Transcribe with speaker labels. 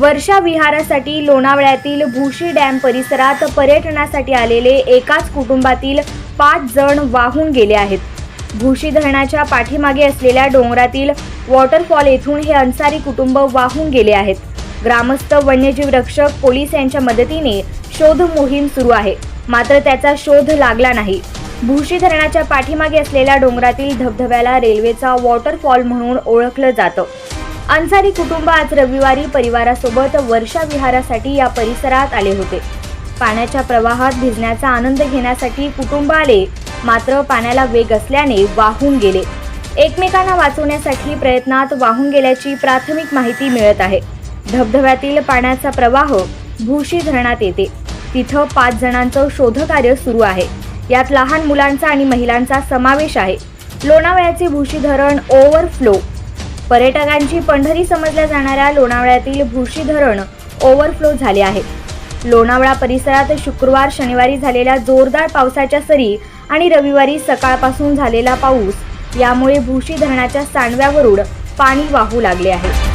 Speaker 1: वर्षा विहारासाठी लोणावळ्यातील Bhushi dam परिसरात पर्यटनासाठी आलेले एकाच कुटुंबातील पाच जण वाहून गेले आहेत. भूशी धरणाच्या पाठीमागे असलेल्या डोंगरातील वॉटरफॉल येथून हे अन्सारी कुटुंब वाहून गेले आहेत. ग्रामस्थ वन्यजीव रक्षक पोलीस यांच्या मदतीने शोध मोहीम सुरू आहे. मात्र त्याचा शोध लागला नाही. भूशी धरणाच्या पाठीमागे असलेल्या डोंगरातील धबधब्याला रेल्वेचा वॉटरफॉल म्हणून ओळखलं जातं. अन्सारी कुटुंब आज रविवारी परिवारासोबत वर्षा विहारासाठी या परिसरात आले होते. पाण्याच्या प्रवाहात भिजण्याचा आनंद घेण्यासाठी कुटुंब आले. मात्र पाण्याला वेग असल्याने वाहून गेले. एकमेकांना वाचवण्यासाठी प्रयत्नात वाहून गेल्याची प्राथमिक माहिती मिळत आहे. धबधब्यातील पाण्याचा प्रवाह भूशी धरणात येते. तिथं पाच जणांचं शोधकार्य सुरू आहे. यात लहान मुलांचा आणि महिलांचा समावेश आहे. लोणावळ्याचे भूशी धरण ओव्हरफ्लो पर्यटकांची पंढरी समजल्या जाणाऱ्या लोणावळ्यातील भुशी धरण ओव्हरफ्लो झाले आहे. लोणावळा परिसरात शुक्रवार शनिवारी झालेल्या जोरदार पावसाच्या सरी आणि रविवारी सकाळपासून झालेला पाऊस यामुळे भुशी धरणाच्या सांडव्यावरून पाणी वाहू लागले आहे.